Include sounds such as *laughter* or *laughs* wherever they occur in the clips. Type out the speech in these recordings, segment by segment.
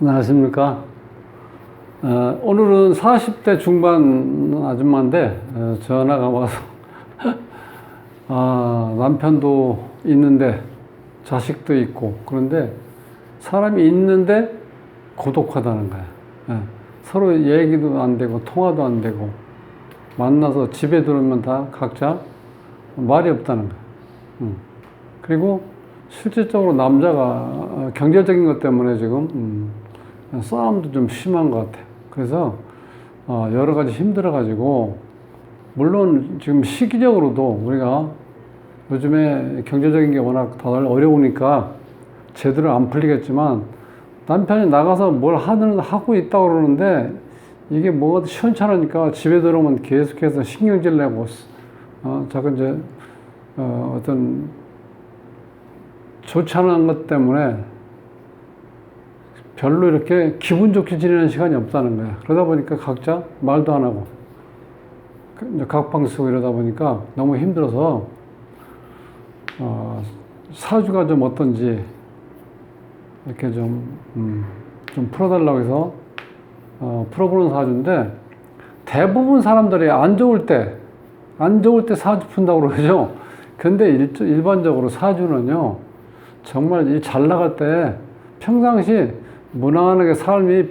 안녕하십니까. 어, 오늘은 40대 중반 아줌마인데 어, 전화가 와서 *laughs* 아, 남편도 있는데 자식도 있고 그런데 사람이 있는데 고독하다는 거야. 예. 서로 얘기도 안 되고 통화도 안 되고 만나서 집에 들어오면 다 각자 말이 없다는 거야. 음. 그리고 실질적으로 남자가 어, 경제적인 것 때문에 지금 음, 싸움도 좀 심한 것 같아요. 그래서 어, 여러 가지 힘들어가지고 물론 지금 시기적으로도 우리가 요즘에 경제적인 게 워낙 다들 어려우니까 제대로 안 풀리겠지만 남편이 나가서 뭘 하는 하고 있다고 그러는데 이게 뭐가 시원찮으니까 집에 들어오면 계속해서 신경질 내고 어, 자꾸 이제 어, 어떤 좋지 않은 것 때문에 별로 이렇게 기분 좋게 지내는 시간이 없다는 거야. 그러다 보니까 각자 말도 안 하고 그 각방 쓰고 이러다 보니까 너무 힘들어서 어, 사주가 좀 어떤지 이렇게 좀, 음, 좀 풀어달라고 해서 어, 풀어보는 사주인데 대부분 사람들이 안 좋을 때, 안 좋을 때 사주 푼다고 그러죠. 근데 일, 일반적으로 사주는요, 정말 이 잘 나갈 때 평상시 무난하게 삶이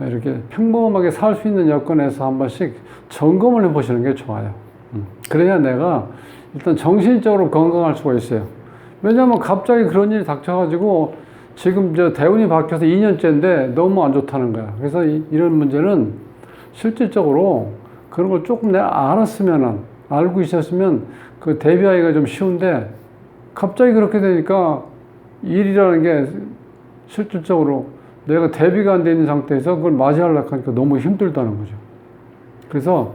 이렇게 평범하게 살 수 있는 여건에서 한 번씩 점검을 해보시는 게 좋아요. 음. 그래야 내가 일단 정신적으로 건강할 수가 있어요. 왜냐하면 갑자기 그런 일이 닥쳐가지고 지금 저 대운이 바뀌어서 2년째인데 너무 안 좋다는 거야. 그래서 이, 이런 문제는 실질적으로 그런 걸 조금 내가 알았으면은 알고 있었으면 그 대비하기가 좀 쉬운데 갑자기 그렇게 되니까 일이라는 게 실질적으로 내가 대비가 안 돼 있는 상태에서 그걸 맞이하려고 하니까 너무 힘들다는 거죠. 그래서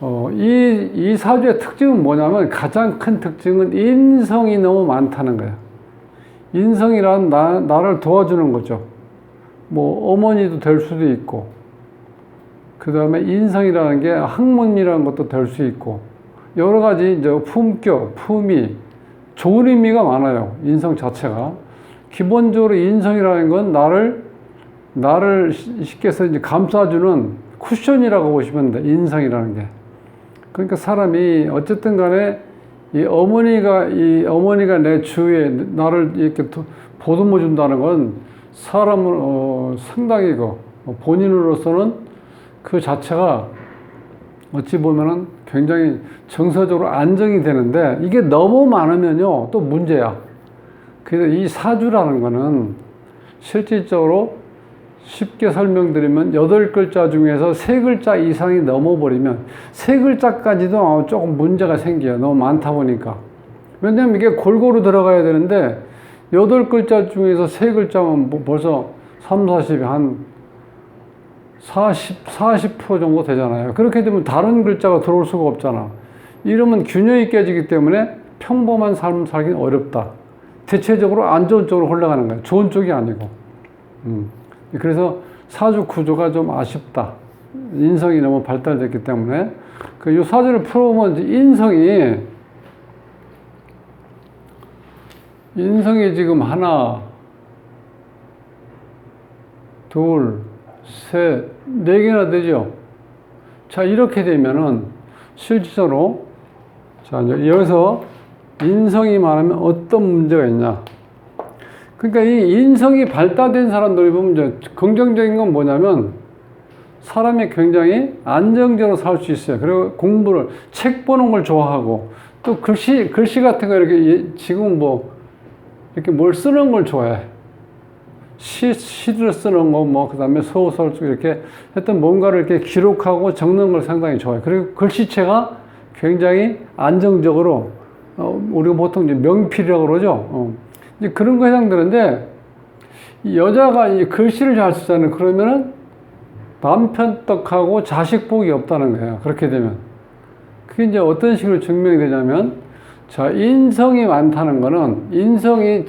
어, 이, 이 사주의 특징은 뭐냐면 가장 큰 특징은 인성이 너무 많다는 거야. 인성이란 나, 나를 도와주는 거죠. 뭐 어머니도 될 수도 있고 그 다음에 인성이라는 게 학문이라는 것도 될 수 있고 여러 가지 이제 품격, 품위, 좋은 의미가 많아요. 인성 자체가. 기본적으로 인성이라는 건 나를, 나를 쉽게 해서 이제 감싸주는 쿠션이라고 보시면 돼. 인성이라는 게. 그러니까 사람이 어쨌든 간에 이 어머니가, 이 어머니가 내 주위에 나를 이렇게 보듬어 준다는 건 사람을, 어, 상당히 그 본인으로서는 그 자체가 어찌 보면은 굉장히 정서적으로 안정이 되는데 이게 너무 많으면요 또 문제야. 그래서 이 사주라는 거는 실질적으로 쉽게 설명드리면 여덟 글자 중에서 세 글자 이상이 넘어버리면 세 글자까지도 조금 문제가 생겨요. 너무 많다 보니까. 왜냐면 이게 골고루 들어가야 되는데 여덟 글자 중에서 세 글자면 뭐 벌써 3, 40이 한 40, 40% 정도 되잖아요. 그렇게 되면 다른 글자가 들어올 수가 없잖아. 이러면 균형이 깨지기 때문에 평범한 삶 살기는 어렵다. 대체적으로 안 좋은 쪽으로 흘러가는 거예요. 좋은 쪽이 아니고. 음. 그래서 사주 구조가 좀 아쉽다. 인성이 너무 발달됐기 때문에. 그요 사주를 풀어보면 인성이, 인성이 지금 하나, 둘, 셋, 네 개나 되죠. 자, 이렇게 되면은 실질적으로 자, 여기서 인성이 많으면 어떤 문제가 있냐. 그러니까 이 인성이 발달된 사람들이 보면 이제 긍정적인 건 뭐냐면 사람이 굉장히 안정적으로 살 수 있어요. 그리고 공부를, 책 보는 걸 좋아하고 또 글씨, 글씨 같은 거 이렇게 지금 뭐 이렇게 뭘 쓰는 걸 좋아해. 시, 시를 쓰는 거, 뭐, 그 다음에 소설 쓰고 이렇게 했던 뭔가를 이렇게 기록하고 적는 걸 상당히 좋아해요. 그리고 글씨체가 굉장히 안정적으로, 어, 우리가 보통 이제 명필이라고 그러죠. 어. 이제 그런 거 해당되는데, 여자가 이 글씨를 잘 쓰잖아요. 그러면은 남편 떡하고 자식 복이 없다는 거예요. 그렇게 되면. 그게 이제 어떤 식으로 증명이 되냐면, 자, 인성이 많다는 거는, 인성이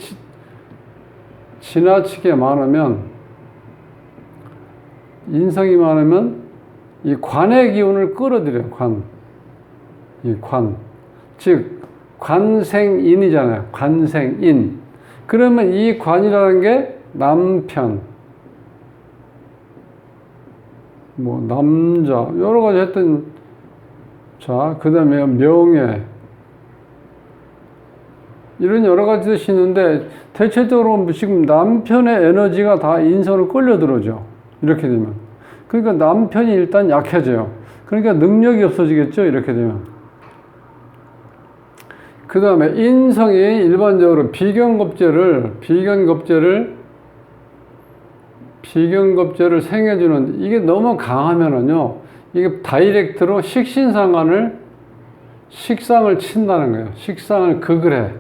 지나치게 많으면 인성이 많으면 이 관의 기운을 끌어들여요. 관. 이 관. 즉 관생인이잖아요. 관생인. 그러면 이 관이라는 게 남편, 뭐 남자 여러 가지 했던 자 그다음에 명예 이런 여러 가지 뜻이 있는데 대체적으로 지금 남편의 에너지가 다 인성으로 끌려 들어오죠. 이렇게 되면. 그러니까 남편이 일단 약해져요. 그러니까 능력이 없어지겠죠. 이렇게 되면. 그 다음에 인성이 일반적으로 비견겁제를, 비견겁제를, 비견겁제를 생해주는, 이게 너무 강하면은요, 이게 다이렉트로 식신상관을, 식상을 친다는 거예요. 식상을 극을 해.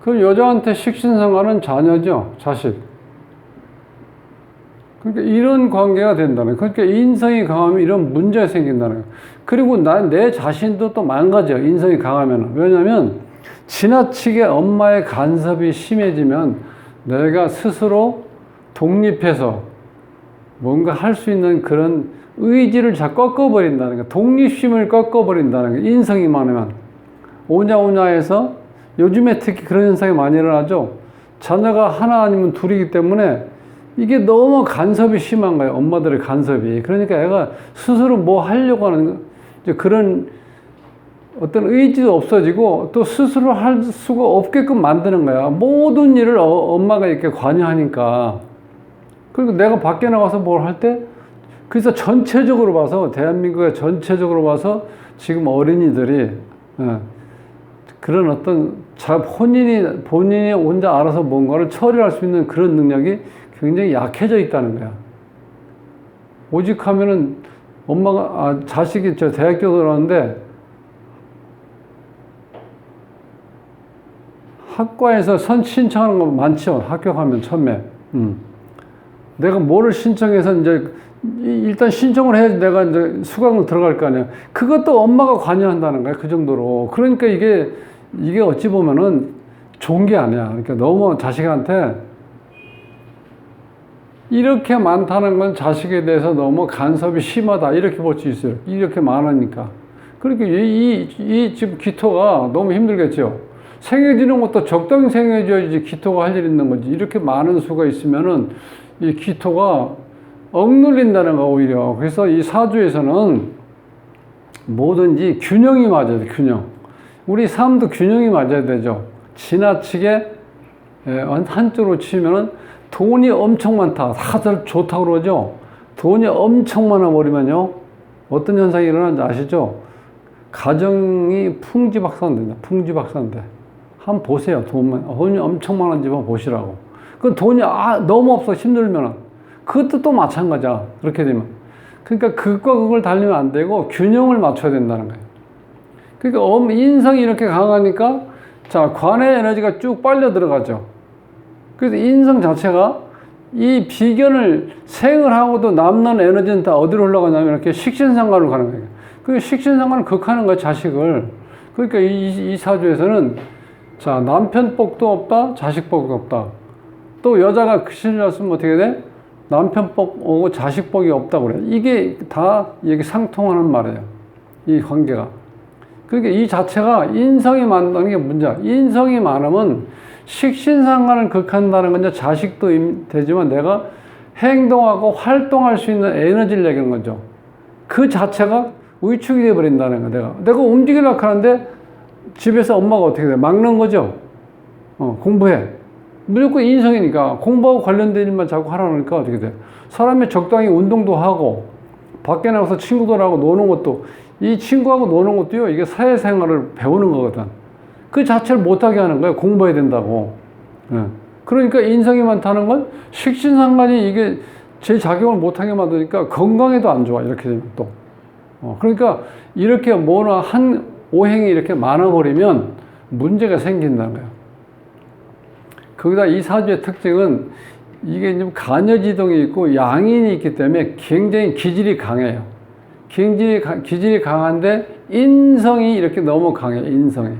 그 여자한테 식신상관은 자녀죠, 자식. 그러니까 이런 관계가 된다는. 그러니까 인성이 강하면 이런 문제가 생긴다는 거예요. 그리고 난내 자신도 또 망가져요. 인성이 강하면. 왜냐면 지나치게 엄마의 간섭이 심해지면 내가 스스로 독립해서 뭔가 할 수 있는 그런 의지를 자 꺾어버린다는 거예요. 독립심을 꺾어버린다는 거예요. 인성이 많으면. 오냐오냐해서 요즘에 특히 그런 현상이 많이 일어나죠. 자녀가 하나 아니면 둘이기 때문에 이게 너무 간섭이 심한 거예요. 엄마들의 간섭이. 그러니까 애가 스스로 뭐 하려고 하는 그런 어떤 의지도 없어지고 또 스스로 할 수가 없게끔 만드는 거야. 모든 일을 어, 엄마가 이렇게 관여하니까. 그리고 내가 밖에 나가서 뭘 할 때, 그래서 전체적으로 봐서, 대한민국의 전체적으로 봐서 지금 어린이들이, 예, 그런 어떤 자, 본인이, 본인이 혼자 알아서 뭔가를 처리할 수 있는 그런 능력이 굉장히 약해져 있다는 거야. 오직 하면은 엄마가, 아, 자식이 저 대학교 들어왔는데 학과에서 선 신청하는 거 많죠. 합격하면 처음에. 음. 내가 뭐를 신청해서 이제 일단 신청을 해야지 내가 이제 수강을 들어갈 거 아니야. 그것도 엄마가 관여한다는 거야. 그 정도로. 그러니까 이게, 이게 어찌 보면은 좋은 게 아니야. 그러니까 너무 자식한테 이렇게 많다는 건 자식에 대해서 너무 간섭이 심하다. 이렇게 볼 수 있어요. 이렇게 많으니까. 그러니까 이, 이, 이 지금 기토가 너무 힘들겠죠. 생겨지는 것도 적당히 생겨져야지 기토가 할 일 있는 거지. 이렇게 많은 수가 있으면은 이 기토가 억눌린다는 거 오히려. 그래서 이 사주에서는 뭐든지 균형이 맞아야 돼, 균형. 우리 삶도 균형이 맞아야 되죠. 지나치게 예, 한쪽으로 치면은 돈이 엄청 많다. 다들 좋다고 그러죠. 돈이 엄청 많아 버리면요. 어떤 현상이 일어나는지 아시죠? 가정이 풍지박산된다. 풍지박산돼. 한번 보세요. 돈만, 돈이 엄청 많은 집만 보시라고. 그 돈이 아, 너무 없어. 힘들면은. 그것도 또 마찬가지야. 그렇게 되면. 그러니까 극과 극을 달리면 안 되고 균형을 맞춰야 된다는 거예요. 그러니까 엄, 인성이 이렇게 강하니까 자, 관의 에너지가 쭉 빨려 들어가죠. 그래서 인성 자체가 이 비견을 생을 하고도 남는 에너지는 다 어디로 흘러가냐면 이렇게 식신상관으로 가는 거예요. 그 식신상관을 극하는 거야, 자식을. 그러니까 이, 이 사주에서는 자, 남편 복도 없다, 자식 복도 없다. 또 여자가 그 신이었으면 어떻게 돼? 남편 복 오고 자식 복이 없다고 그래. 이게 다 이게 상통하는 말이에요. 이 관계가. 그러니까 이 자체가 인성이 많다는 게 문제야. 인성이 많으면 식신상관을 극한다는 건 이제 자식도 되지만 내가 행동하고 활동할 수 있는 에너지를 얘기하는 거죠. 그 자체가 위축이 되어버린다는 거 내가. 내가 움직이려고 하는데 집에서 엄마가 어떻게 돼? 막는 거죠. 어, 공부해. 무조건 인성이니까 공부하고 관련된 일만 자꾸 하라니까 어떻게 돼? 사람이 적당히 운동도 하고 밖에 나가서 친구들하고 노는 것도 이 친구하고 노는 것도요 이게 사회생활을 배우는 거거든. 그 자체를 못하게 하는 거예요. 공부해야 된다고. 예. 그러니까 인성이 많다는 건 식신상관이 이게 제 작용을 못하게 만드니까 건강에도 안 좋아. 이렇게 되면 또. 어, 그러니까 이렇게 뭐나 한 오행이 이렇게 많아버리면 문제가 생긴다는 거예요. 거기다 이 사주의 특징은 이게 좀 간여지동이 있고 양인이 있기 때문에 굉장히 기질이 강해요. 굉장히 기질이 강한데 인성이 이렇게 너무 강해 인성이.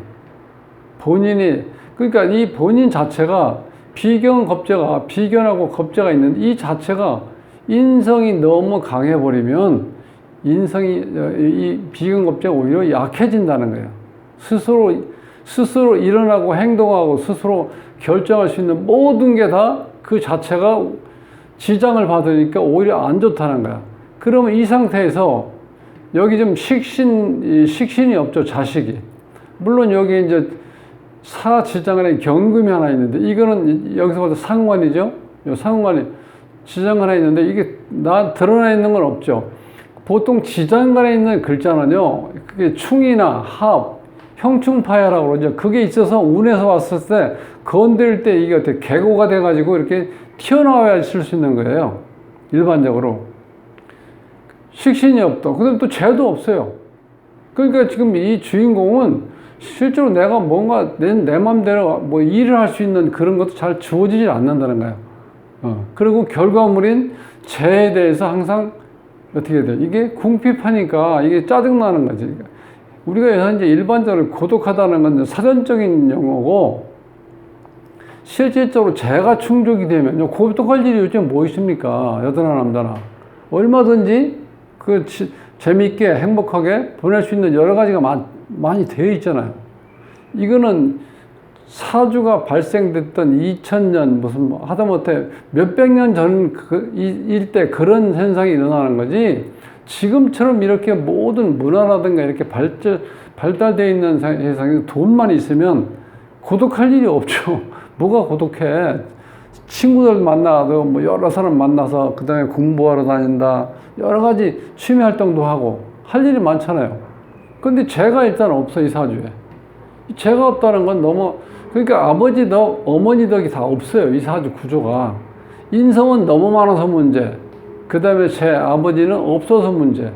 본인이 그러니까 이 본인 자체가 비견 겁재가 비견하고 겁재가 있는 이 자체가 인성이 너무 강해 버리면 인성이 이 비견 겁재가 오히려 약해진다는 거예요. 스스로 스스로 일어나고 행동하고 스스로 결정할 수 있는 모든 게 다 그 자체가 지장을 받으니까 오히려 안 좋다는 거야. 그 그러면 이 상태에서 여기 좀 식신, 이 식신이 없죠, 자식이. 물론 여기 이제 사 지장간에 경금이 하나 있는데 이거는 여기서 봐도 상관이죠. 요 상관이 지장 하나 있는데 이게 나 드러나 있는 건 없죠. 보통 지장 간에 있는 글자는요, 그게 충이나 합, 형충파야라고 그러죠. 그게 있어서 운에서 왔을 때 건들 때 이게 어떻게 개고가 돼 가지고 이렇게 튀어나와야 쓸 수 있는 거예요. 일반적으로. 식신이 없다. 그 다음에 또 죄도 없어요. 그러니까 지금 이 주인공은 실제로 내가 뭔가 내, 내 맘대로 뭐 일을 할 수 있는 그런 것도 잘 주어지질 않는다는 거예요. 어. 그리고 결과물인 죄에 대해서 항상 어떻게 돼? 이게 궁핍하니까 이게 짜증나는 거지. 우리가 현재 일반적으로 고독하다는 건 사전적인 용어고 실질적으로 죄가 충족이 되면요. 고독할 일이 요즘 뭐 있습니까? 여자나 남자나. 얼마든지 그 지, 재미있게 행복하게 보낼 수 있는 여러 가지가 많, 많이 되어 있잖아요. 이거는 사주가 발생됐던 2000년 무슨 뭐 하다못해 몇백 년 전 그, 일때 그런 현상이 일어나는 거지 지금처럼 이렇게 모든 문화라든가 이렇게 발전, 발달되어 있는 세상에 돈만 있으면 고독할 일이 없죠. *laughs* 뭐가 고독해? 친구들 만나도 뭐 여러 사람 만나서 그 다음에 공부하러 다닌다. 여러 가지 취미 활동도 하고 할 일이 많잖아요. 근데 죄가 일단 없어, 이 사주에. 죄가 없다는 건 너무, 그러니까 아버지 덕, 어머니 덕이 다 없어요. 이 사주 구조가. 인성은 너무 많아서 문제. 그 다음에 제 아버지는 없어서 문제.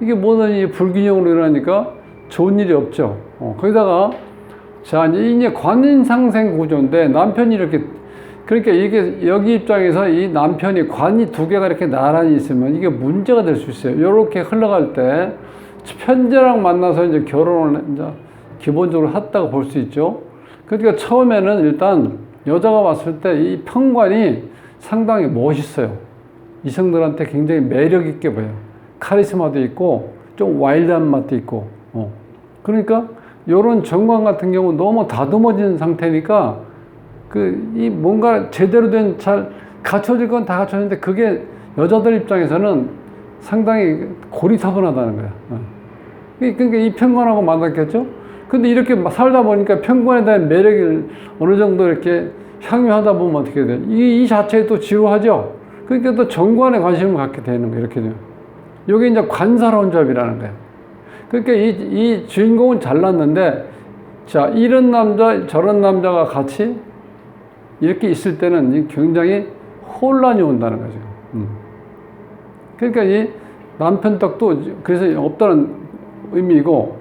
이게 뭐든지 불균형으로 일어나니까 좋은 일이 없죠. 어, 거기다가, 자, 이제 관인상생 구조인데 남편이 이렇게 그러니까 이게 여기 입장에서 이 남편이 관이 두 개가 이렇게 나란히 있으면 이게 문제가 될 수 있어요. 이렇게 흘러갈 때 편제랑 만나서 이제 결혼을 이제 기본적으로 했다고 볼 수 있죠. 그러니까 처음에는 일단 여자가 왔을 때이 편관이 상당히 멋있어요. 이성들한테 굉장히 매력 있게 보여요. 카리스마도 있고 좀 와일드한 맛도 있고. 어. 그러니까 이런 정관 같은 경우 너무 다듬어진 상태니까 그, 이 뭔가 제대로 된 잘 갖춰질 건 다 갖춰졌는데 그게 여자들 입장에서는 상당히 고리타분하다는 거야. 어. 그러니까 이 편관하고 만났겠죠? 근데 이렇게 살다 보니까 편관에 대한 매력을 어느 정도 이렇게 향유하다 보면 어떻게 돼? 이, 이 자체에 또 지루하죠? 그러니까 또 정관에 관심을 갖게 되는 거예요. 이렇게 되면. 이게 이제 관사론잡이라는 거예요. 그러니까 이, 이 주인공은 잘났는데, 자, 이런 남자, 저런 남자가 같이 이렇게 있을 때는 굉장히 혼란이 온다는 거죠. 음. 그러니까 이 남편 덕도 그래서 없다는 의미고,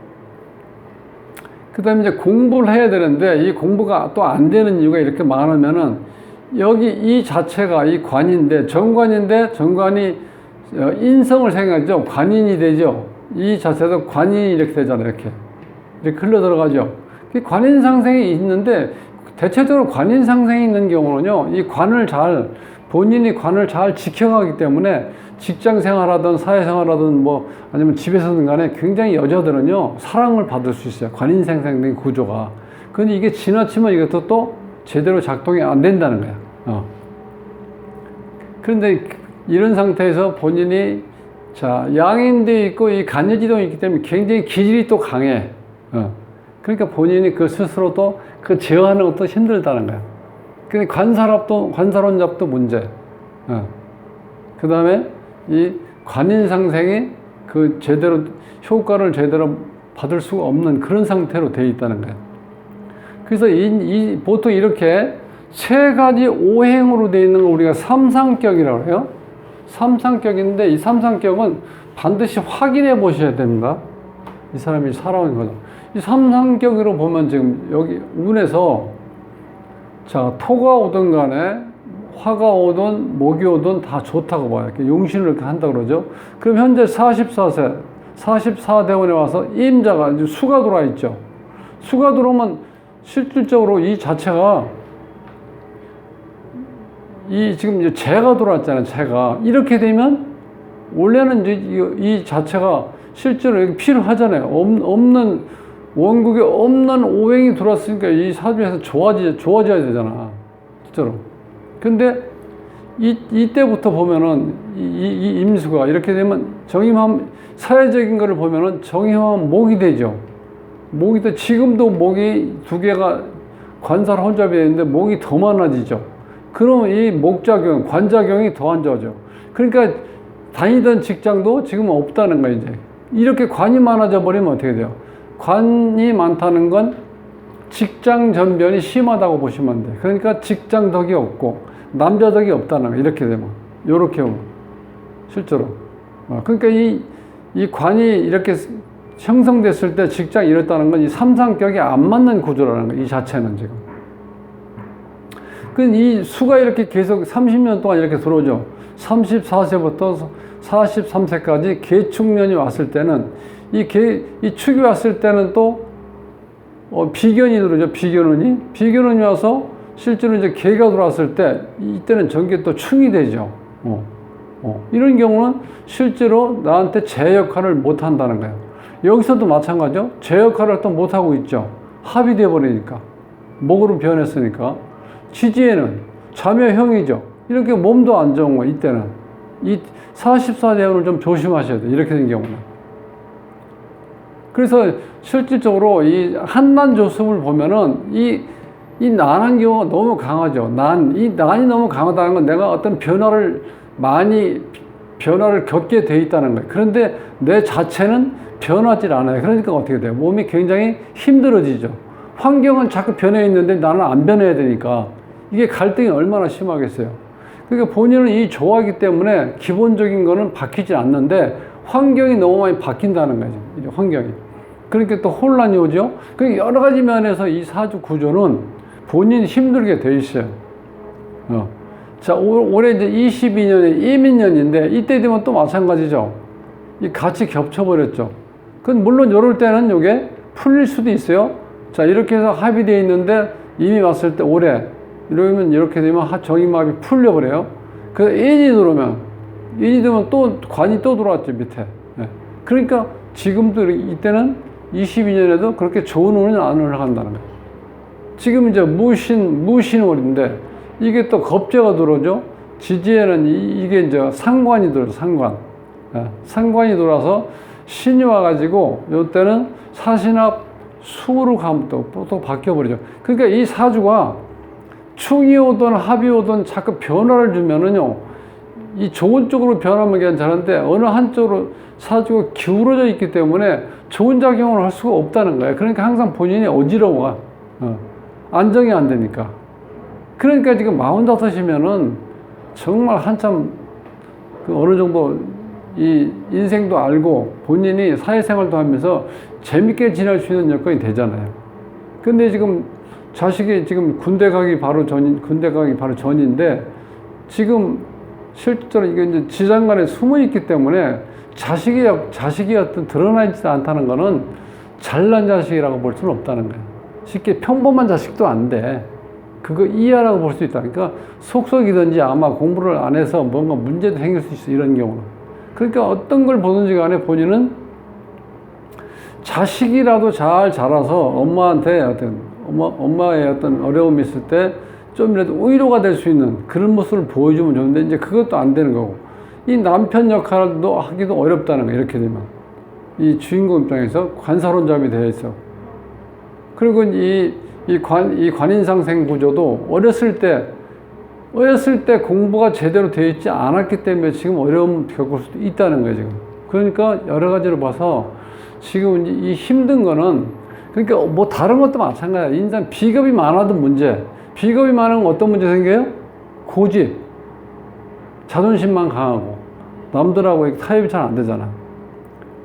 그 다음에 이제 공부를 해야 되는데 이 공부가 또 안 되는 이유가 이렇게 많으면은 여기 이 자체가 이 관인데 정관인데 정관이 어, 인성을 생각하죠. 관인이 되죠. 이 자체도 관인이 이렇게 되잖아요. 이렇게. 이렇게 흘러 들어가죠. 관인 상생이 있는데 대체적으로 관인 상생이 있는 경우는요, 이 관을 잘, 본인이 관을 잘 지켜가기 때문에 직장 생활하든 사회생활하든 뭐 아니면 집에서든 간에 굉장히 여자들은요, 사랑을 받을 수 있어요. 관인 상생된 구조가. 근데 이게 지나치면 이것도 또 제대로 작동이 안 된다는 거야. 어. 그런데 이런 상태에서 본인이 자, 양인도 있고 이 간여지동이 있기 때문에 굉장히 기질이 또 강해. 어. 그러니까 본인이 그 스스로도 그 제어하는 것도 힘들다는 거야. 근데 관사랍도, 관사론잡도 문제. 어. 그 다음에 이 관인상생이 그 제대로, 효과를 제대로 받을 수가 없는 그런 상태로 되어 있다는 거야. 그래서 이, 이 보통 이렇게 세 가지 오행으로 되어 있는 걸 우리가 삼상격이라고 해요. 삼상격인데 이 삼상격은 반드시 확인해 보셔야 됩니다. 이 사람이 살아온 거죠. 이 삼상격으로 보면 지금 여기 운에서 자 토가 오든 간에 화가 오든 목이 오든 다 좋다고 봐요. 용신을 이렇게 한다 그러죠. 그럼 현재 44세, 44대원에 와서 임자가 이제 수가 들어와 있죠. 수가 들어오면 실질적으로 이 자체가 이 지금 이제 재가 들어왔잖아요. 재가 이렇게 되면 원래는 이제 이, 자체가 실제로 필요하잖아요. 없는 원국에 없는 오행이 들어왔으니까 이 사주에서 좋아지 좋아져야 되잖아. 실제로. 근데 이, 이때부터 보면은 이, 이, 이 임수가 이렇게 되면 정임함 사회적인 거를 보면은 정임하면 목이 되죠. 목이 돼 지금도 목이 두 개가 관살 혼잡이 되는데 목이 더 많아지죠. 그러면 이 목작용, 관작용이 더 안 좋아져. 그러니까 다니던 직장도 지금 없다는 거예요, 이제. 이렇게 관이 많아져 버리면 어떻게 돼요? 관이 많다는 건 직장 전변이 심하다고 보시면 돼요. 그러니까 직장 덕이 없고 남자 덕이 없다는 거예요. 이렇게 되면. 요렇게 오면. 실제로. 어, 그러니까 이, 이 관이 이렇게 형성됐을 때 직장이 이렇다는 건 이 삼상격이 안 맞는 구조라는 거예요. 이 자체는 지금. 그이 수가 이렇게 계속 30년 동안 이렇게 들어오죠. 34세부터 43세까지 개축년이 왔을 때는 이 개, 이 축이 왔을 때는 또 어, 비견이 들어오죠. 비견운이. 비견운이 와서 실제로 이제 개가 들어왔을 때 이때는 전개 또 충이 되죠. 어, 어. 이런 경우는 실제로 나한테 제 역할을 못 한다는 거예요. 여기서도 마찬가지죠. 제 역할을 또 못 하고 있죠. 합이 돼 버리니까. 목으로 변했으니까. 지지에는 자묘형이죠. 이렇게 몸도 안 좋은 거 이때는. 이 44대운을 좀 조심하셔야 돼요. 이렇게 된 경우는. 그래서 실질적으로 이 한난 조습을 보면은 이, 이 난한 경우가 너무 강하죠. 난, 이 난이 너무 강하다는 건 내가 어떤 변화를 많이 변화를 겪게 돼 있다는 거예요. 그런데 내 자체는 변하지 않아요. 그러니까 어떻게 돼요? 몸이 굉장히 힘들어지죠. 환경은 자꾸 변해 있는데 나는 안 변해야 되니까 이게 갈등이 얼마나 심하겠어요. 그러니까 본인은 이 좋아하기 때문에 기본적인 거는 바뀌지 않는데 환경이 너무 많이 바뀐다는 거죠. 환경이. 그러니까 또 혼란이 오죠. 그 여러 가지 면에서 이 사주 구조는 본인이 힘들게 돼 있어요. 어. 자, 올, 올해 이제 22년에 이민년인데 이때 되면 또 마찬가지죠. 이 같이 겹쳐버렸죠. 그건 물론 이럴 때는 이게 풀릴 수도 있어요. 자, 이렇게 해서 합의되어 있는데 이미 왔을 때 올해 이러면 이렇게 되면 정임합이 풀려버려요. 그래서 인이 들어오면 인이 들어오면 또 관이 또 들어왔죠 밑에. 네. 그러니까 지금도 이때는 22년에도 그렇게 좋은 운은 안 올라간다는 거예요. 지금 이제 무신 무신월인데 이게 또 겁재가 들어오죠. 지지에는 이, 게 이제 상관이 들어요. 상관. 네. 상관이 들어와서 신이 와가지고 이때는 사신합 수로 가면 또, 또 바뀌어버리죠. 그러니까 이 사주가 충이 오든 합이 오든 자꾸 변화를 주면은요, 이 좋은 쪽으로 변하면 괜찮은데 어느 한쪽으로 사주가 기울어져 있기 때문에 좋은 작용을 할 수가 없다는 거예요. 그러니까 항상 본인이 어지러워. 어. 안정이 안 되니까. 그러니까 지금 마흔다섯이면은 정말 한참 그 어느 정도 이 인생도 알고 본인이 사회생활도 하면서 재밌게 지낼 수 있는 여건이 되잖아요. 근데 지금 자식이 지금 군대 가기 바로 전, 군대 가기 바로 전인데 지금 실제로 이게 이제 지장간에 숨어 있기 때문에 자식이, 자식이 어떤 드러나지 않다는 거는 잘난 자식이라고 볼 수는 없다는 거예요. 쉽게 평범한 자식도 안 돼. 그거 이해라고 볼 수 있다. 그러니까 속속이든지 아마 공부를 안 해서 뭔가 문제도 생길 수 있어, 이런 경우는. 그러니까 어떤 걸 보든지 간에 본인은 자식이라도 잘 자라서 엄마한테 어떤, 엄마, 엄마의 어떤 어려움이 있을 때 좀이라도 위로가 될 수 있는 그런 모습을 보여주면 좋은데 이제 그것도 안 되는 거고. 이 남편 역할도 하기도 어렵다는 거 이렇게 되면. 이 주인공 입장에서 관사론잡이 되어 있어. 그리고 이, 이 관, 이 관인상생 구조도 어렸을 때 어렸을 때 공부가 제대로 되어 있지 않았기 때문에 지금 어려움 겪을 수도 있다는 거예요 지금. 그러니까 여러 가지로 봐서 지금 이 힘든 거는 그러니까 뭐 다른 것도 마찬가지야. 인간 비겁이 많아도 문제 비겁이 많으면 어떤 문제 생겨요? 고집. 자존심만 강하고. 남들하고 타협이 잘 안 되잖아.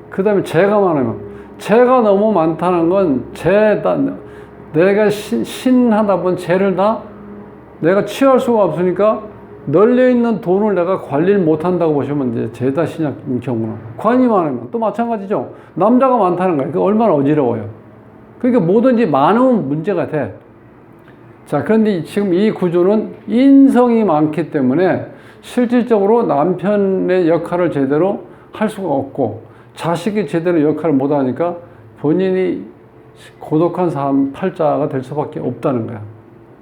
그 다음에 죄가 많으면. 죄가 너무 많다는 건 죄, 다, 내가 신, 신하다 본 죄를 다 내가 취할 수가 없으니까 널려 있는 돈을 내가 관리를 못 한다고 보시면 이제 죄다 신약인 경우는. 관이 많으면 또 마찬가지죠. 남자가 많다는 거예요. 그 얼마나 어지러워요. 그러니까 뭐든지 많으면 문제가 돼. 자, 그런데 지금 이 구조는 인성이 많기 때문에 실질적으로 남편의 역할을 제대로 할 수가 없고 자식이 제대로 역할을 못 하니까 본인이 고독한 삶 팔자가 될 수밖에 없다는 거야.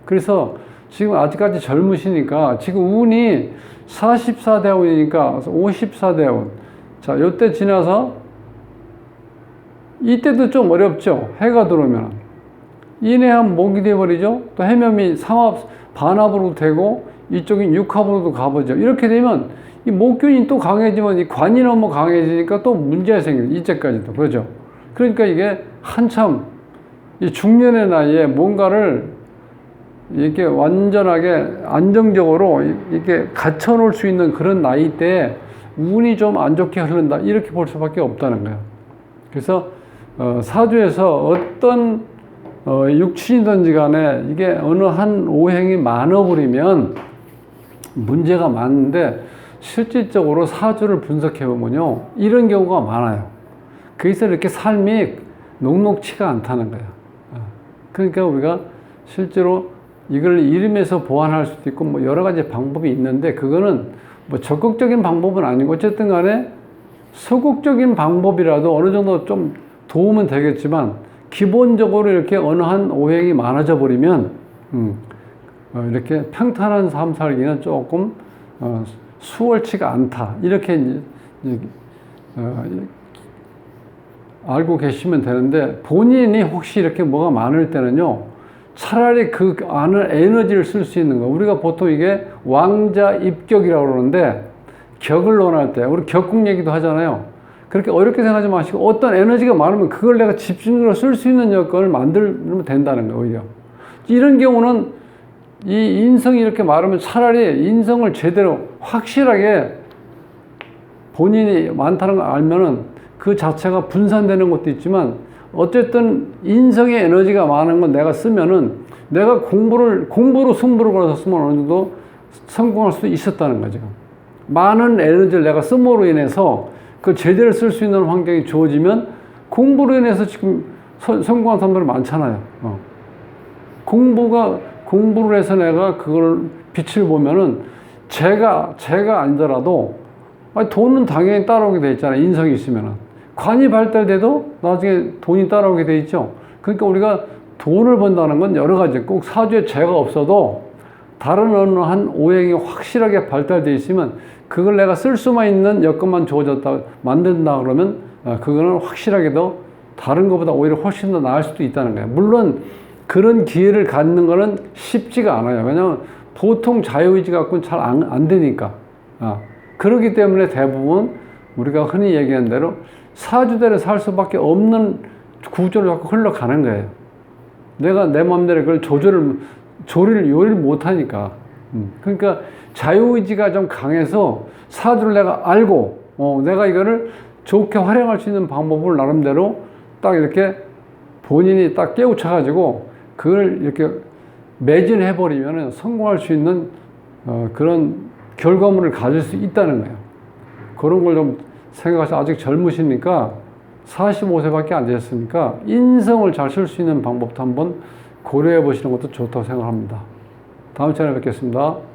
그래서 지금 아직까지 젊으시니까 지금 운이 44대운이니까 54대운. 자, 요때 지나서 이때도 좀 어렵죠. 해가 들어오면. 인해하면 목이 돼버리죠. 또 해면이 삼합, 반합으로 되고 이쪽인 육합으로도 가보죠. 이렇게 되면 이 목균이 또 강해지면 이 관이 너무 강해지니까 또 문제가 생겨요. 이때까지도. 그렇죠. 그러니까 이게 한참 이 중년의 나이에 뭔가를 이렇게 완전하게 안정적으로 이렇게 갖춰 놓을 수 있는 그런 나이 때에 운이 좀 안 좋게 흐른다. 이렇게 볼 수밖에 없다는 거예요. 그래서 어, 사주에서 어떤 어, 육친이든지 간에 이게 어느 한 오행이 많아버리면 문제가 많은데 실질적으로 사주를 분석해 보면요. 이런 경우가 많아요. 그래서 이렇게 삶이 녹록치가 않다는 거예요. 어. 그러니까 우리가 실제로 이걸 이름에서 보완할 수도 있고 뭐 여러 가지 방법이 있는데 그거는 뭐 적극적인 방법은 아니고 어쨌든 간에 소극적인 방법이라도 어느 정도 좀 도움은 되겠지만 기본적으로 이렇게 어느 한 오행이 많아져 버리면 음, 어, 이렇게 평탄한 삶 살기는 조금 어, 수월치가 않다. 이렇게 어, 알고 계시면 되는데 본인이 혹시 이렇게 뭐가 많을 때는요 차라리 그 안을 에너지를 쓸 수 있는 거. 우리가 보통 이게 왕자 입격이라고 그러는데 격을 논할 때 우리 격국 얘기도 하잖아요 그렇게 어렵게 생각하지 마시고 어떤 에너지가 많으면 그걸 내가 집중적으로 쓸 수 있는 여건을 만들면 된다는 거예요 오히려 이런 경우는 이 인성이 이렇게 많으면 차라리 인성을 제대로 확실하게 본인이 많다는 걸 알면은 그 자체가 분산되는 것도 있지만 어쨌든 인성의 에너지가 많은 건 내가 쓰면은 내가 공부를 공부로 승부를 걸어서 쓰면 어느 정도 성공할 수 있었다는 거죠. 많은 에너지를 내가 씀으로 인해서 그 제대로 쓸 수 있는 환경이 주어지면 공부로 인해서 지금 서, 성공한 사람들 많잖아요. 어. 공부가 공부를 해서 내가 그걸 빛을 보면은 제가 제가 아니더라도 아니, 돈은 당연히 따라오게 돼 있잖아요. 인성이 있으면은 관이 발달돼도 나중에 돈이 따라오게 돼 있죠. 그러니까 우리가 돈을 번다는 건 여러 가지 꼭 사주에 죄가 없어도 다른 어느 한 오행이 확실하게 발달돼 있으면 그걸 내가 쓸 수만 있는 여건만 주어졌다 만든다 그러면 어, 그거는 확실하게도 다른 것보다 오히려 훨씬 더 나을 수도 있다는 거예요. 물론 그런 기회를 갖는 거는 쉽지가 않아요. 왜냐하면 보통 자유의지 갖고는 잘 안 안 되니까. 아, 그렇기 때문에 대부분 우리가 흔히 얘기하는 대로 사주대로 살 수밖에 없는 구조를 갖고 흘러가는 거예요. 내가 내 마음대로 그걸 조절을, 조리를, 요리를 못하니까. 음, 그러니까 자유의지가 좀 강해서 사주를 내가 알고, 어, 내가 이거를 좋게 활용할 수 있는 방법을 나름대로 딱 이렇게 본인이 딱 깨우쳐가지고 그걸 이렇게 매진해버리면 성공할 수 있는 어, 그런 결과물을 가질 수 있다는 거예요. 그런 걸 좀 생각하시 아직 젊으시니까 45세밖에 안 되셨으니까 인성을 잘 쓸 수 있는 방법도 한번 고려해 보시는 것도 좋다고 생각합니다. 다음 시간에 뵙겠습니다.